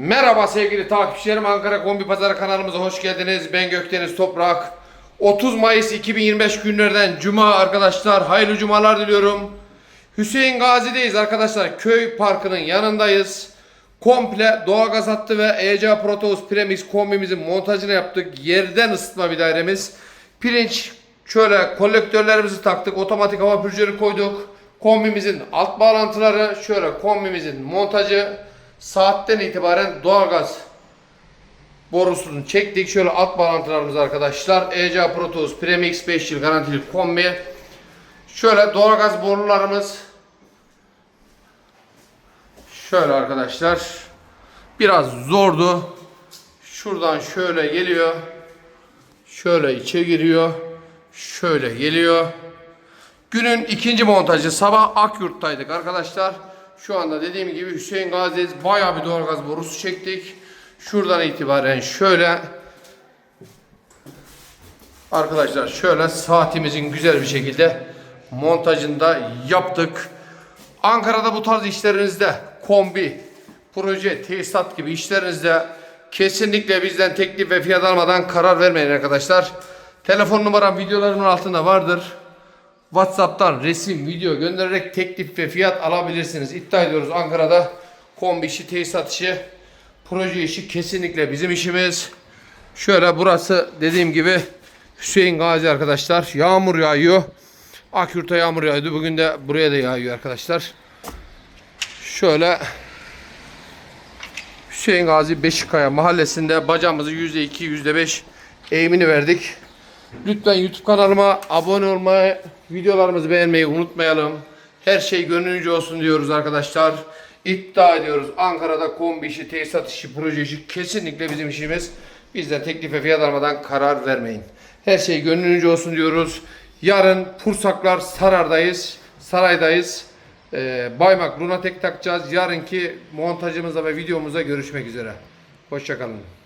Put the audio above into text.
Merhaba sevgili takipçilerim Ankara Kombi Pazarı kanalımıza hoş geldiniz. Ben Gökdeniz Toprak. 30 Mayıs 2025 günlerden Cuma arkadaşlar. Hayırlı cumalar diliyorum. Hüseyin Gazi'deyiz arkadaşlar. Köy parkının yanındayız. Komple doğalgaz hattı ve ECA Proteus Premix kombimizin montajını yaptık. Yerden ısıtma bir dairemiz. Pirinç şöyle kolektörlerimizi taktık. Otomatik hava pürcüleri koyduk. Kombimizin alt bağlantıları şöyle kombimizin montajı saatten itibaren doğalgaz borusunu çektik. Şöyle alt bağlantılarımız arkadaşlar. ECA Proteus Premix 5 yıl garantili kombi. Şöyle doğalgaz borularımız Şöyle arkadaşlar. Biraz zordu. Şuradan şöyle geliyor. Şöyle içe giriyor. Şöyle geliyor. Günün ikinci montajı sabah Akyurt'taydık arkadaşlar. Şu anda dediğim gibi Hüseyin Gazi'deyiz. Bayağı bir doğalgaz borusu çektik. Şuradan itibaren şöyle Arkadaşlar şöyle saatimizin güzel bir şekilde montajını da yaptık. Ankara'da bu tarz işlerinizde kombi, proje, tesisat gibi işlerinizde kesinlikle bizden teklif ve fiyat almadan karar vermeyin arkadaşlar. Telefon numaram videolarımın altında vardır. WhatsApp'tan resim, video göndererek teklif ve fiyat alabilirsiniz. İddia ediyoruz Ankara'da kombi işi, tesisat işi, proje işi kesinlikle bizim işimiz. Şöyle burası dediğim gibi Hüseyin Gazi arkadaşlar. Yağmur yağıyor. Akyurt'a yağmur yağıyordu. Bugün de buraya da yağıyor arkadaşlar. Şöyle Hüseyin Gazi Beşikaya mahallesinde bacamızı %2 %5 eğimini verdik. Lütfen YouTube kanalıma abone olmayı, videolarımızı beğenmeyi unutmayalım. Her şey gönlünüzce olsun diyoruz arkadaşlar. İddia ediyoruz Ankara'da kombi işi, tesisat işi, proje işi kesinlikle bizim işimiz. Bizden teklif ve fiyat almadan karar vermeyin. Her şey gönlünüzce olsun diyoruz. Yarın Pursaklar Sarar'dayız. Saraydayız. Ee, Baymak Lunatek takacağız. Yarınki montajımızda ve videomuzda görüşmek üzere. Hoşçakalın.